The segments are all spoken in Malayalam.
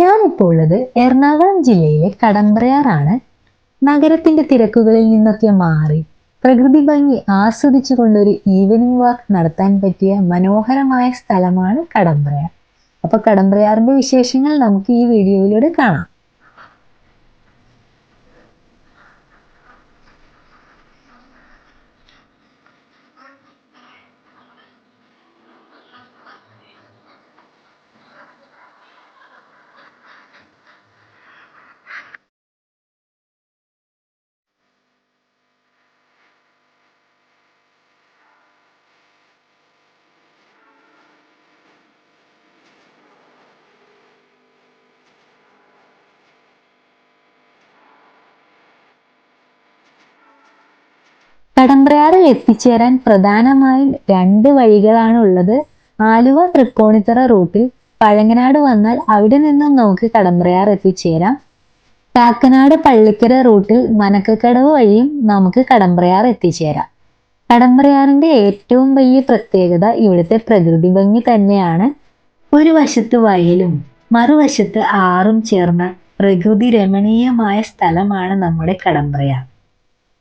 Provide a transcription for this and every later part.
ഞാനിപ്പോൾ ഉള്ളത് എറണാകുളം ജില്ലയിലെ കടമ്പ്രയാറാണ്. നഗരത്തിന്റെ തിരക്കുകളിൽ നിന്നൊക്കെ മാറി പ്രകൃതി ഭംഗി ആസ്വദിച്ചുകൊണ്ടൊരു ഈവനിങ് വാക്ക് നടത്താൻ പറ്റിയ മനോഹരമായ സ്ഥലമാണ് കടമ്പ്രയാർ. അപ്പോൾ കടമ്പ്രയാറിന്റെ വിശേഷങ്ങൾ നമുക്ക് ഈ വീഡിയോയിലൂടെ കാണാം. കടമ്പ്രയാറിൽ എത്തിച്ചേരാൻ പ്രധാനമായും രണ്ട് വഴികളാണ് ഉള്ളത് ആലുവ തൃക്കോണിത്തറ റൂട്ടിൽ പഴങ്ങനാട് വന്നാൽ അവിടെ നിന്നും നമുക്ക് കടമ്പ്രയാർ എത്തിച്ചേരാം. കാക്കനാട് പള്ളിക്കര റൂട്ടിൽ മനക്കക്കടവ് വഴിയും നമുക്ക് കടമ്പ്രയാർ എത്തിച്ചേരാം. കടമ്പ്രയാറിന്റെ ഏറ്റവും വലിയ പ്രത്യേകത ഇവിടുത്തെ പ്രകൃതി ഭംഗി തന്നെയാണ്. ഒരു വശത്ത് വയലും മറുവശത്ത് ആറും ചേർന്ന പ്രകൃതി രമണീയമായ സ്ഥലമാണ് നമ്മുടെ കടമ്പ്രയാർ.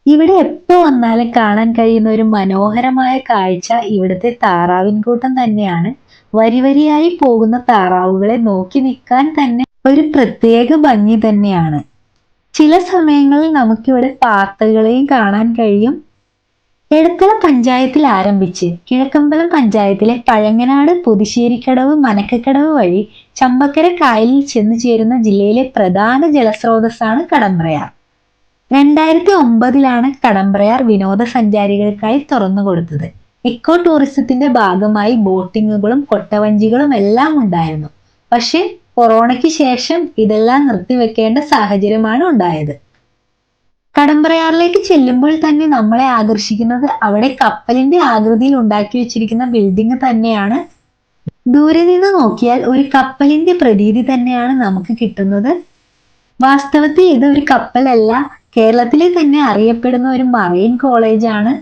ഇവിടെ എപ്പോ വന്നാലും കാണാൻ കഴിയുന്ന ഒരു മനോഹരമായ കാഴ്ച ഇവിടുത്തെ താറാവിൻകൂട്ടം തന്നെയാണ്. വരി വരിയായി പോകുന്ന താറാവുകളെ നോക്കി നിൽക്കാൻ തന്നെ ഒരു പ്രത്യേക ഭംഗി തന്നെയാണ്. ചില സമയങ്ങളിൽ നമുക്കിവിടെ പാർത്തകളെയും കാണാൻ കഴിയും. എടത്തല പഞ്ചായത്തിൽ ആരംഭിച്ച് കിഴക്കമ്പലം പഞ്ചായത്തിലെ പഴങ്ങനാട് പുതുശ്ശേരിക്കടവ് മനക്കക്കടവ് വഴി ചമ്പക്കര കായലിൽ ചെന്നു ചേരുന്ന ജില്ലയിലെ പ്രധാന ജലസ്രോതസ്സാണ് കടമ്പ്രയാർ. രണ്ടായിരത്തി ഒമ്പതിലാണ് കടമ്പ്രയാർ വിനോദസഞ്ചാരികൾക്കായി തുറന്നു കൊടുത്തത്. എക്കോ ടൂറിസത്തിന്റെ ഭാഗമായി ബോട്ടിങ്ങുകളും കൊട്ടവഞ്ചികളും എല്ലാം ഉണ്ടായിരുന്നു. പക്ഷെ കൊറോണയ്ക്ക് ശേഷം ഇതെല്ലാം നിർത്തിവെക്കേണ്ട സാഹചര്യമാണ് ഉണ്ടായത്. കടമ്പ്രയാറിലേക്ക് ചെല്ലുമ്പോൾ തന്നെ നമ്മളെ ആകർഷിക്കുന്നത് അവിടെ കപ്പലിന്റെ ആകൃതിയിൽ ഉണ്ടാക്കി വെച്ചിരിക്കുന്ന ബിൽഡിംഗ് തന്നെയാണ്. ദൂരെ നിന്ന് നോക്കിയാൽ ഒരു കപ്പലിന്റെ പ്രതീതി തന്നെയാണ് നമുക്ക് കിട്ടുന്നത്. വാസ്തവത്തിൽ ഇത് ഒരു കപ്പലല്ല കേരളത്തിലെ തന്നെ അറിയപ്പെടുന്ന ഒരു മറൈൻ കോളേജാണ്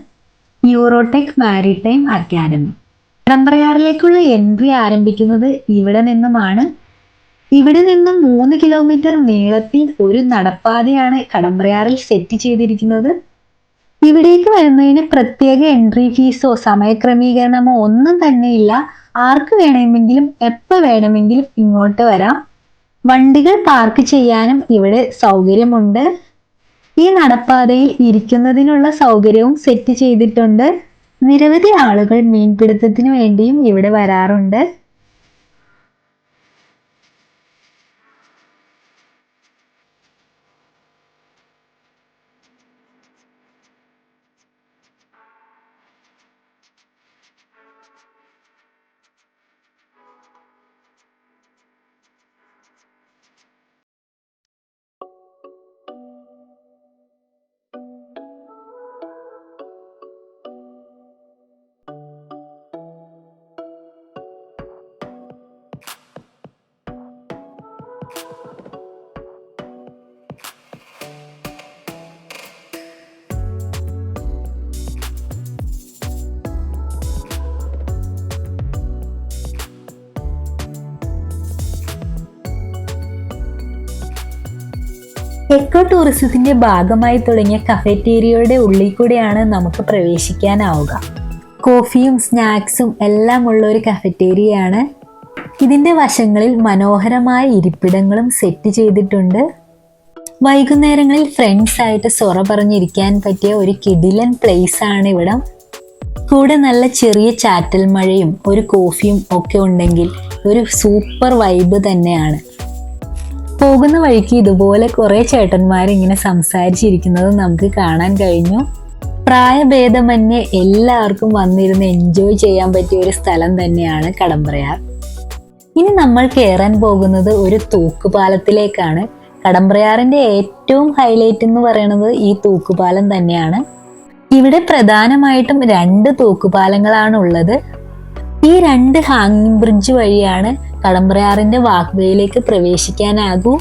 യൂറോടെക് മാരിടൈം അക്കാദമി കടമ്പ്രയാറിലേക്കുള്ള എൻട്രി ആരംഭിക്കുന്നത് ഇവിടെ നിന്നുമാണ്. ഇവിടെ നിന്നും മൂന്ന് കിലോമീറ്റർ നീളത്തിൽ ഒരു നടപ്പാതയാണ് കടമ്പ്രയാറിൽ സെറ്റ് ചെയ്തിരിക്കുന്നത്. ഇവിടേക്ക് വരുന്നതിന് പ്രത്യേക എൻട്രി ഫീസോ സമയക്രമീകരണമോ ഒന്നും തന്നെയില്ല ആർക്ക് വേണമെങ്കിലും എപ്പോൾ വേണമെങ്കിലും ഇങ്ങോട്ട് വരാം. വണ്ടികൾ പാർക്ക് ചെയ്യാനും ഇവിടെ സൗകര്യമുണ്ട്. ഈ നടപ്പാതയിൽ ഇരിക്കുന്നതിനുള്ള സൗകര്യവും സെറ്റ് ചെയ്തിട്ടുണ്ട്. നിരവധി ആളുകൾ മീൻപിടുത്തത്തിന് വേണ്ടിയും ഇവിടെ വരാറുണ്ട്. എക്കോ ടൂറിസത്തിന്റെ ഭാഗമായി തുടങ്ങിയ കഫറ്റേരിയയുടെ ഉള്ളിൽ കൂടെയാണ് നമുക്ക് പ്രവേശിക്കാനാവുക. കോഫിയും സ്നാക്സും എല്ലാം ഉള്ള ഒരു കഫറ്റേരിയയാണ്. ഇതിന്റെ വശങ്ങളിൽ മനോഹരമായ ഇരിപ്പിടങ്ങളും സെറ്റ് ചെയ്തിട്ടുണ്ട്. വൈകുന്നേരങ്ങളിൽ ഫ്രണ്ട്സായിട്ട് സൊറ പറഞ്ഞിരിക്കാൻ പറ്റിയ ഒരു കിടിലൻ പ്ലേസ് ആണ് ഇവിടം. കൂടെ നല്ല ചെറിയ ചാറ്റൽ മഴയും ഒരു കോഫിയും ഒക്കെ ഉണ്ടെങ്കിൽ ഒരു സൂപ്പർ വൈബ് തന്നെയാണ്. പോകുന്ന വഴിക്ക് ഇതുപോലെ കുറെ ചേട്ടന്മാർ ഇങ്ങനെ സംസാരിച്ചിരിക്കുന്നത് നമുക്ക് കാണാൻ കഴിഞ്ഞു. പ്രായഭേദമന്യേ എല്ലാവർക്കും വന്നിരുന്ന് എൻജോയ് ചെയ്യാൻ പറ്റിയ ഒരു സ്ഥലം തന്നെയാണ് കടമ്പ്രയാർ. ഇനി നമ്മൾ കയറാൻ പോകുന്നത് ഒരു തൂക്കുപാലത്തിലേക്കാണ്. കടമ്പ്രയാറിന്റെ ഏറ്റവും ഹൈലൈറ്റ് എന്ന് പറയുന്നത് ഈ തൂക്കുപാലം തന്നെയാണ്. ഇവിടെ പ്രധാനമായിട്ടും രണ്ട് തൂക്കുപാലങ്ങളാണ് ഉള്ളത് ഈ രണ്ട് ഹാങ്ങിങ് ബ്രിഡ്ജ് വഴിയാണ് കടമ്പ്രയാറിന്റെ വാക്വേയിലേക്ക് പ്രവേശിക്കാനാകൂ.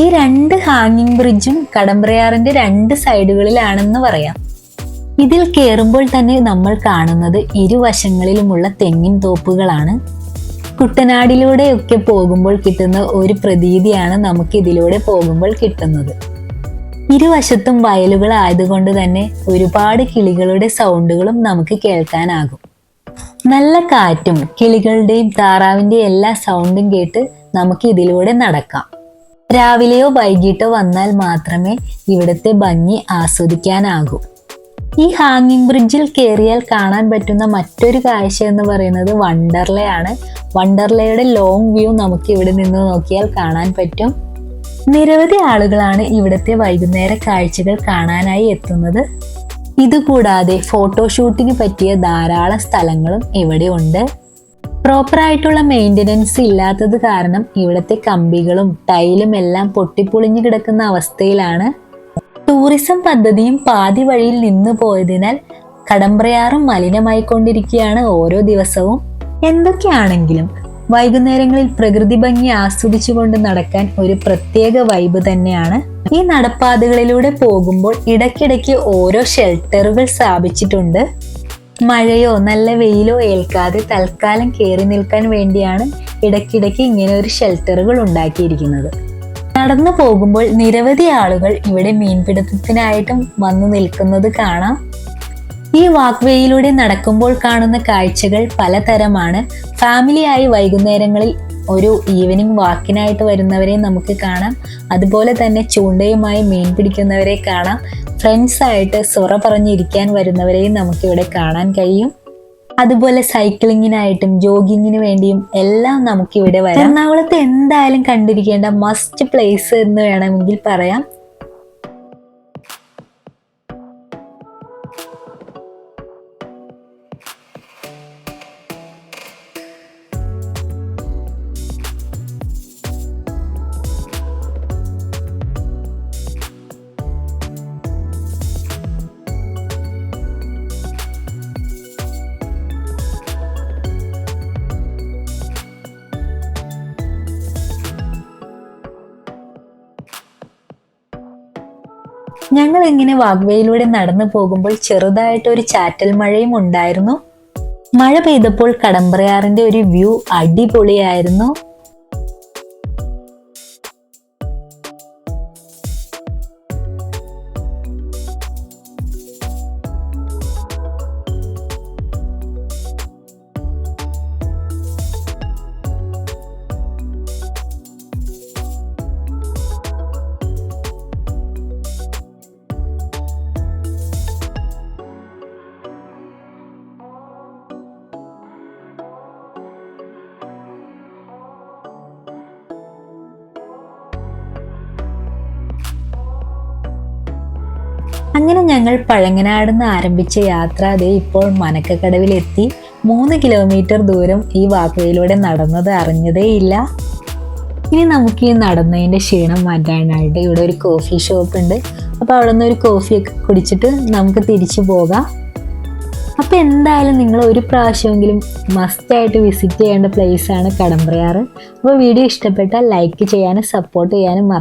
ഈ രണ്ട് ഹാങ്ങിങ് ബ്രിഡ്ജും കടമ്പ്രയാറിന്റെ രണ്ട് സൈഡുകളിലാണെന്ന് പറയാം. ഇതിൽ കയറുമ്പോൾ തന്നെ നമ്മൾ കാണുന്നത് ഇരുവശങ്ങളിലുമുള്ള തെങ്ങിൻ തോപ്പുകളാണ്. കുട്ടനാടിലൂടെയൊക്കെ പോകുമ്പോൾ കിട്ടുന്ന ഒരു പ്രതീതിയാണ് നമുക്ക് ഇതിലൂടെ പോകുമ്പോൾ കിട്ടുന്നത്. ഇരുവശത്തും വയലുകൾ ആയതുകൊണ്ട് തന്നെ ഒരുപാട് കിളികളുടെ സൗണ്ടുകളും നമുക്ക് കേൾക്കാനാകും. നല്ല കാറ്റും കിളികളുടെയും താറാവിന്റെ എല്ലാ സൗണ്ടും കേട്ട് നമുക്ക് ഇതിലൂടെ നടക്കാം. രാവിലെയോ വൈകിട്ടോ വന്നാൽ മാത്രമേ ഇവിടുത്തെ ഭംഗി ആസ്വദിക്കാനാകൂ. ഈ ഹാങ്ങിങ് ബ്രിഡ്ജിൽ കയറിയാൽ കാണാൻ പറ്റുന്ന മറ്റൊരു കാഴ്ച എന്ന് പറയുന്നത് വണ്ടർലയാണ്. വണ്ടർലയുടെ ലോങ് വ്യൂ നമുക്ക് ഇവിടെ നിന്ന് നോക്കിയാൽ കാണാൻ പറ്റും. നിരവധി ആളുകളാണ് ഇവിടുത്തെ വൈകുന്നേര കാഴ്ചകൾ കാണാനായി എത്തുന്നത്. ഇതുകൂടാതെ ഫോട്ടോഷൂട്ടിന് പറ്റിയ ധാരാളം സ്ഥലങ്ങളും ഇവിടെ ഉണ്ട് പ്രോപ്പറായിട്ടുള്ള മെയിന്റനൻസ് ഇല്ലാത്തത് കാരണം ഇവിടുത്തെ കമ്പികളും ടൈലും എല്ലാം പൊട്ടിപ്പൊളിഞ്ഞു കിടക്കുന്ന അവസ്ഥയിലാണ്. ടൂറിസം പദ്ധതിയും പാതി വഴിയിൽ നിന്നു പോയതിനാൽ കടമ്പ്രയാറും മലിനമായിക്കൊണ്ടിരിക്കുകയാണ് ഓരോ ദിവസവും. എന്തൊക്കെയാണെങ്കിലും വൈകുന്നേരങ്ങളിൽ പ്രകൃതി ഭംഗി ആസ്വദിച്ചുകൊണ്ട് നടക്കാൻ ഒരു പ്രത്യേക വൈബ് തന്നെയാണ്. ഈ നടപ്പാതകളിലൂടെ പോകുമ്പോൾ ഇടയ്ക്കിടയ്ക്ക് ഓരോ ഷെൽട്ടറുകൾ സ്ഥാപിച്ചിട്ടുണ്ട്. മഴയോ നല്ല വെയിലോ ഏൽക്കാതെ തൽക്കാലം കയറി നിൽക്കാൻ വേണ്ടിയാണ് ഇടയ്ക്കിടയ്ക്ക് ഇങ്ങനെ ഒരു ഷെൽട്ടറുകൾ ഉണ്ടാക്കിയിരിക്കുന്നത്. നടന്നു പോകുമ്പോൾ നിരവധി ആളുകൾ ഇവിടെ മീൻപിടുത്തത്തിനായിട്ടും വന്നു നിൽക്കുന്നത് കാണാം. ഈ വാക്വേയിലൂടെ നടക്കുമ്പോൾ കാണുന്ന കാഴ്ചകൾ പലതരമാണ്. ഫാമിലിയായി വൈകുന്നേരങ്ങളിൽ ഒരു ഈവനിങ് വാക്കിനായിട്ട് വരുന്നവരെ നമുക്ക് കാണാം. അതുപോലെ തന്നെ ചൂണ്ടയുമായി മീൻ പിടിക്കുന്നവരെ കാണാം. ഫ്രണ്ട്സായിട്ട് സുറ പറഞ്ഞിരിക്കാൻ വരുന്നവരെയും നമുക്കിവിടെ കാണാൻ കഴിയും. അതുപോലെ സൈക്ലിങ്ങിനായിട്ടും ജോഗിങ്ങിന് വേണ്ടിയും എല്ലാം നമുക്കിവിടെ വരാം. എറണാകുളത്ത് എന്തായാലും കണ്ടിരിക്കേണ്ട മസ്റ്റ് പ്ലേസ് എന്ന് വേണമെങ്കിൽ പറയാം. ഞങ്ങൾ ഇങ്ങനെ വാഗ്വേയിലൂടെ നടന്നു പോകുമ്പോൾ ചെറുതായിട്ട് ഒരു ചാറ്റൽ മഴയും ഉണ്ടായിരുന്നു. മഴ പെയ്തപ്പോൾ കടമ്പ്രയാറിന്റെ ഒരു വ്യൂ അടിപൊളിയായിരുന്നു. അങ്ങനെ ഞങ്ങൾ പഴങ്ങനാട് നിന്ന് ആരംഭിച്ച യാത്ര അതേ ഇപ്പോൾ മനക്കക്കടവിലെത്തി. മൂന്ന് കിലോമീറ്റർ ദൂരം ഈ വാക്കുവയിലൂടെ നടന്നത് അറിഞ്ഞതേയില്ല. ഇനി നമുക്ക് ഈ നടന്നതിന്റെ ക്ഷീണം മാറ്റാനായിട്ട് ഇവിടെ ഒരു കോഫി ഷോപ്പ് ഉണ്ട്. അപ്പോൾ അവിടെ നിന്ന് ഒരു കോഫിയൊക്കെ കുടിച്ചിട്ട് നമുക്ക് തിരിച്ചു പോകാം. അപ്പോൾ എന്തായാലും നിങ്ങൾ ഒരു പ്രാവശ്യമെങ്കിലും മസ്റ്റായിട്ട് വിസിറ്റ് ചെയ്യേണ്ട പ്ലേസാണ് കടമ്പ്രയാറ്. അപ്പോൾ വീഡിയോ ഇഷ്ടപ്പെട്ടാൽ ലൈക്ക് ചെയ്യാനും സപ്പോർട്ട് ചെയ്യാനും